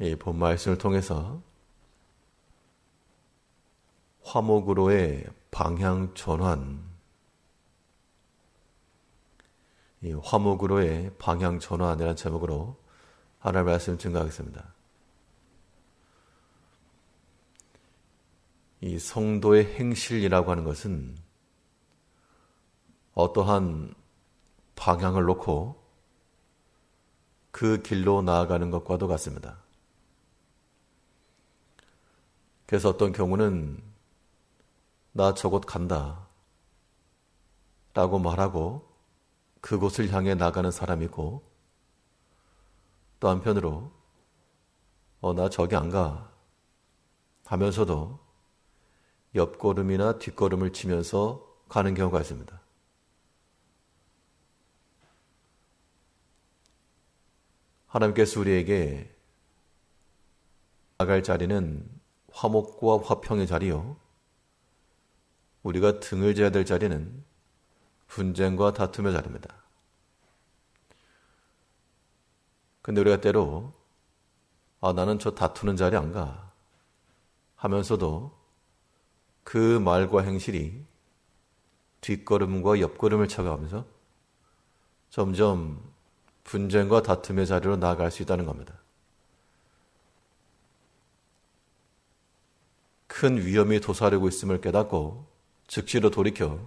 이 본 말씀을 통해서 화목으로의 방향 전환, 이 화목으로의 방향 전환이라는 제목으로 하나님의 말씀을 증거하겠습니다. 이 성도의 행실이라고 하는 것은 어떠한 방향을 놓고 그 길로 나아가는 것과도 같습니다. 그래서 어떤 경우는 나 저곳 간다 라고 말하고 그곳을 향해 나가는 사람이고 또 한편으로 어, 나 저기 안 가 하면서도 옆걸음이나 뒷걸음을 치면서 가는 경우가 있습니다. 하나님께서 우리에게 나갈 자리는 화목과 화평의 자리요. 우리가 등을 져야 될 자리는 분쟁과 다툼의 자리입니다. 근데 우리가 때로 아 나는 저 다투는 자리 안 가. 하면서도 그 말과 행실이 뒷걸음과 옆걸음을 쳐가면서 점점 분쟁과 다툼의 자리로 나아갈 수 있다는 겁니다. 큰 위험이 도사리고 있음을 깨닫고 즉시로 돌이켜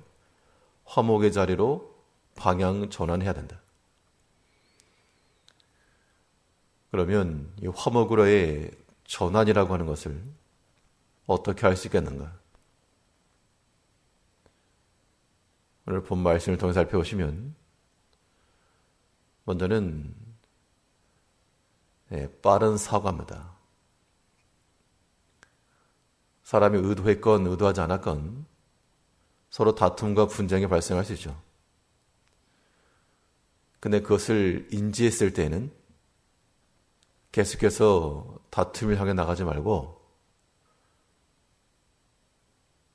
화목의 자리로 방향 전환해야 된다. 그러면 이 화목으로의 전환이라고 하는 것을 어떻게 할 수 있겠는가? 오늘 본 말씀을 통해 살펴보시면 먼저는 네, 빠른 사과입니다. 사람이 의도했건 의도하지 않았건 서로 다툼과 분쟁이 발생할 수 있죠. 근데 그것을 인지했을 때에는 계속해서 다툼을 향해 나가지 말고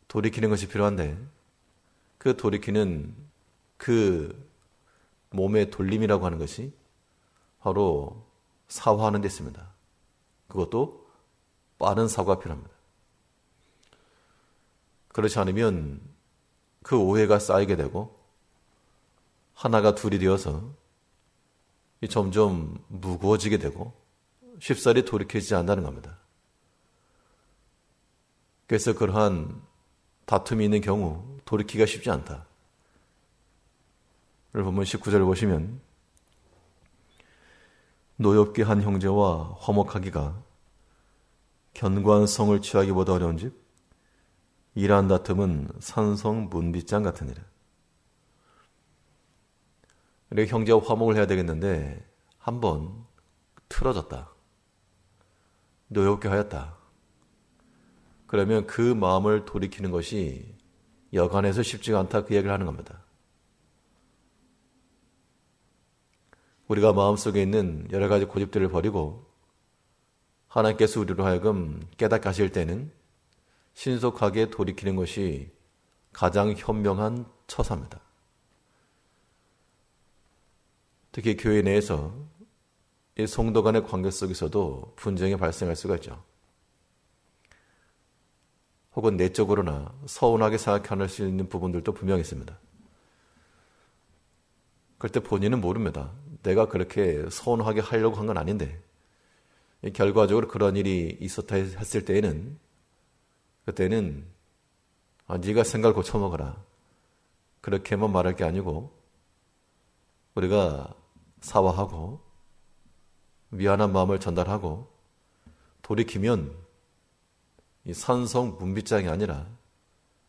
돌이키는 것이 필요한데 그 돌이키는 그 몸의 돌림이라고 하는 것이 바로 사과하는 데 있습니다. 그것도 빠른 사과가 필요합니다. 그렇지 않으면 그 오해가 쌓이게 되고 하나가 둘이 되어서 점점 무거워지게 되고 쉽사리 돌이켜지지 않는다는 겁니다. 그래서 그러한 다툼이 있는 경우 돌이키기가 쉽지 않다. 를 보면 19절을 보시면 노엽게 한 형제와 화목하기가 견고한 성을 취하기보다 어려운즉 이러한 다툼은 산성 문빗장 같으니라. 우리 형제와 화목을 해야 되겠는데 한 번 틀어졌다. 노엽게 하였다. 그러면 그 마음을 돌이키는 것이 여간해서 쉽지가 않다 그 얘기를 하는 겁니다. 우리가 마음속에 있는 여러 가지 고집들을 버리고 하나님께서 우리로 하여금 깨닫게 하실 때는 신속하게 돌이키는 것이 가장 현명한 처사입니다. 특히 교회 내에서 이 성도 간의 관계 속에서도 분쟁이 발생할 수가 있죠. 혹은 내적으로나 서운하게 생각할 수 있는 부분들도 분명히 있습니다. 그럴 때 본인은 모릅니다. 내가 그렇게 서운하게 하려고 한 건 아닌데 결과적으로 그런 일이 있었다 했을 때에는 그때는 아, 네가 생각을 고쳐먹어라. 그렇게만 말할 게 아니고 우리가 사과하고 미안한 마음을 전달하고 돌이키면 이 산성 문빗장이 아니라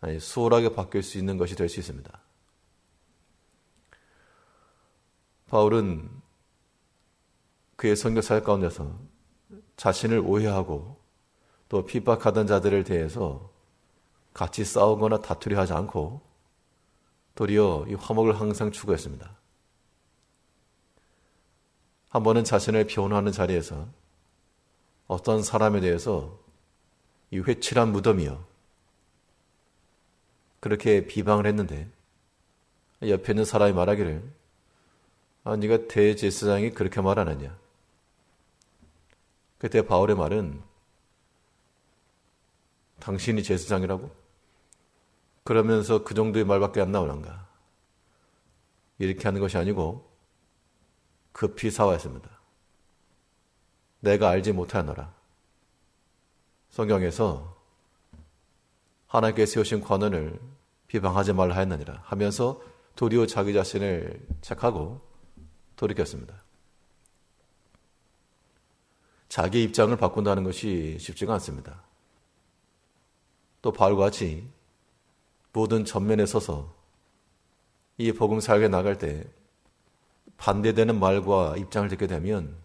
아니, 수월하게 바뀔 수 있는 것이 될 수 있습니다. 바울은 그의 성교 사역 가운데서 자신을 오해하고 또 핍박하던 자들을 대해서 같이 싸우거나 다투려 하지 않고 도리어 이 화목을 항상 추구했습니다. 한 번은 자신을 변호하는 자리에서 어떤 사람에 대해서 이 회칠한 무덤이요. 그렇게 비방을 했는데 옆에 있는 사람이 말하기를 아, 네가 대제사장이 그렇게 말안 하냐? 그때 바울의 말은 당신이 제사장이라고? 그러면서 그 정도의 말밖에 안 나오는가? 이렇게 하는 것이 아니고 급히 사와했습니다. 내가 알지 못하노라. 성경에서 하나님께 세우신 관원을 비방하지 말라 했느니라 하면서 도리어 자기 자신을 책하고 돌이켰습니다. 자기 입장을 바꾼다는 것이 쉽지가 않습니다. 또 바울과 같이 모든 전면에 서서 이 복음 살게 나갈 때 반대되는 말과 입장을 듣게 되면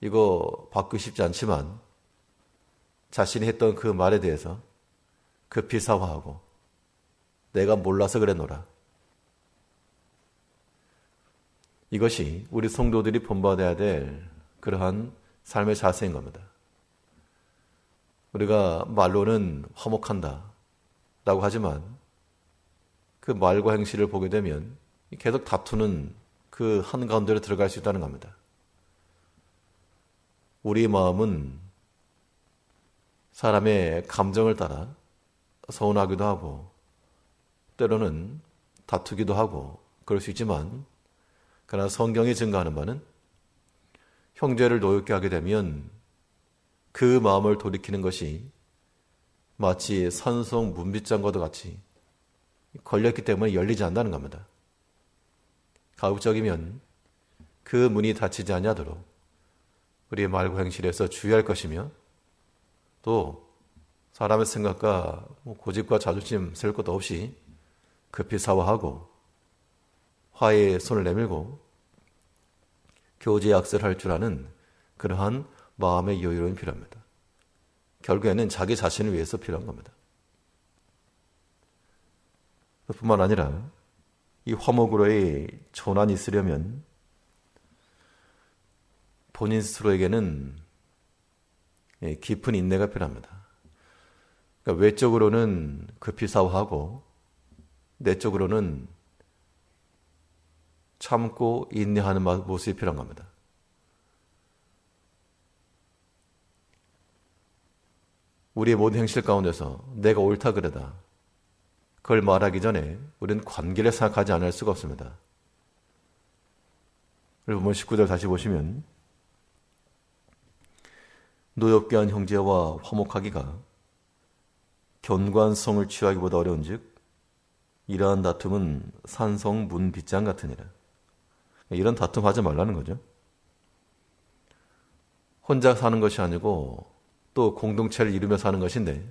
이거 바꾸기 쉽지 않지만 자신이 했던 그 말에 대해서 급히 사과하고 내가 몰라서 그랬노라. 이것이 우리 성도들이 본받아야 될 그러한 삶의 자세인 겁니다. 우리가 말로는 화목한다 라고 하지만 그 말과 행실을 보게 되면 계속 다투는 그 한가운데로 들어갈 수 있다는 겁니다. 우리 마음은 사람의 감정을 따라 서운하기도 하고 때로는 다투기도 하고 그럴 수 있지만 그러나 성경이 증가하는 바는 형제를 노엽게 하게 되면 그 마음을 돌이키는 것이 마치 산성 문빗장과도 같이 걸렸기 때문에 열리지 않는다는 겁니다. 가급적이면 그 문이 닫히지 않냐도록 우리의 말과 행실에서 주의할 것이며 또 사람의 생각과 뭐 고집과 자존심 쓸 것도 없이 급히 사과하고 화해의 손을 내밀고 교제 약속을 할줄 아는 그러한 마음의 여유로움이 필요합니다. 결국에는 자기 자신을 위해서 필요한 겁니다. 뿐만 아니라 이 화목으로의 전환이 있으려면 본인 스스로에게는 예, 깊은 인내가 필요합니다. 그러니까 외적으로는 급히 사과하고 내적으로는 참고 인내하는 모습이 필요한 겁니다. 우리의 모든 행실 가운데서 내가 옳다 그러다. 그걸 말하기 전에 우리는 관계를 생각하지 않을 수가 없습니다. 여러분 19절 다시 보시면 노엽게 한 형제와 화목하기가 견관성을 취하기보다 어려운즉 이러한 다툼은 산성 문 빗장 같으니라. 이런 다툼 하지 말라는 거죠. 혼자 사는 것이 아니고 또 공동체를 이루며 사는 것인데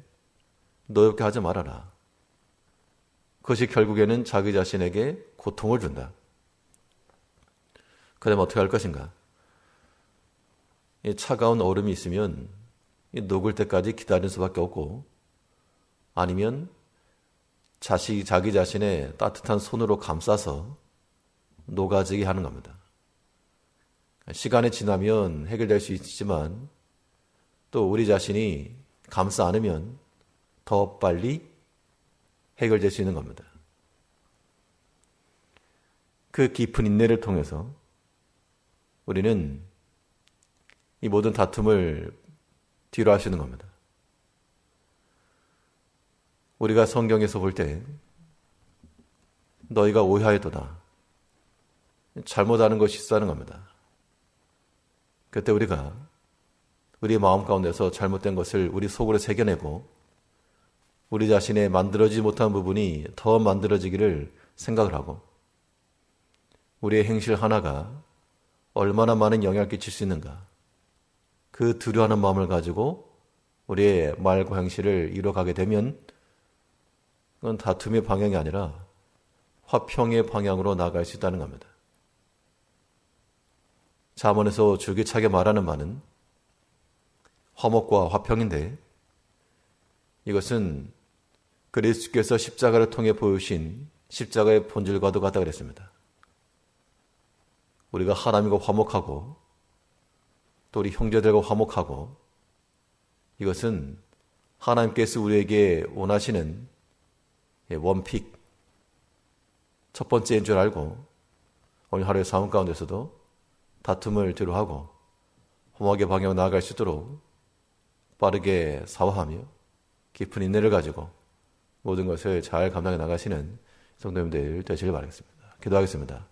노엽게 하지 말아라. 그것이 결국에는 자기 자신에게 고통을 준다. 그다음 어떻게 할 것인가? 차가운 얼음이 있으면 녹을 때까지 기다릴 수밖에 없고 아니면 자식, 자기 자신의 따뜻한 손으로 감싸서 녹아지게 하는 겁니다. 시간이 지나면 해결될 수 있지만 또 우리 자신이 감싸 안으면 더 빨리 해결될 수 있는 겁니다. 그 깊은 인내를 통해서 우리는 이 모든 다툼을 뒤로 하시는 겁니다. 우리가 성경에서 볼 때 너희가 오해하였도다. 잘못하는 것이 있다는 겁니다. 그때 우리가 우리 마음 가운데서 잘못된 것을 우리 속으로 새겨내고 우리 자신의 만들어지지 못한 부분이 더 만들어지기를 생각을 하고 우리의 행실 하나가 얼마나 많은 영향을 끼칠 수 있는가 그 두려워하는 마음을 가지고 우리의 말과 행실을 이뤄가게 되면 그건 다툼의 방향이 아니라 화평의 방향으로 나갈 수 있다는 겁니다. 자문에서 줄기차게 말하는 말은 화목과 화평인데 이것은 그리스도께서 십자가를 통해 보여주신 십자가의 본질과도 같다 그랬습니다. 우리가 하나님과 화목하고 또 우리 형제들과 화목하고 이것은 하나님께서 우리에게 원하시는 원픽 첫 번째인 줄 알고 오늘 하루의 삶 가운데서도 다툼을 뒤로하고 험하게 방향 나아갈 수 있도록 빠르게 사화하며 깊은 인내를 가지고 모든 것을 잘 감당해 나가시는 성도님들 되시길 바라겠습니다. 기도하겠습니다.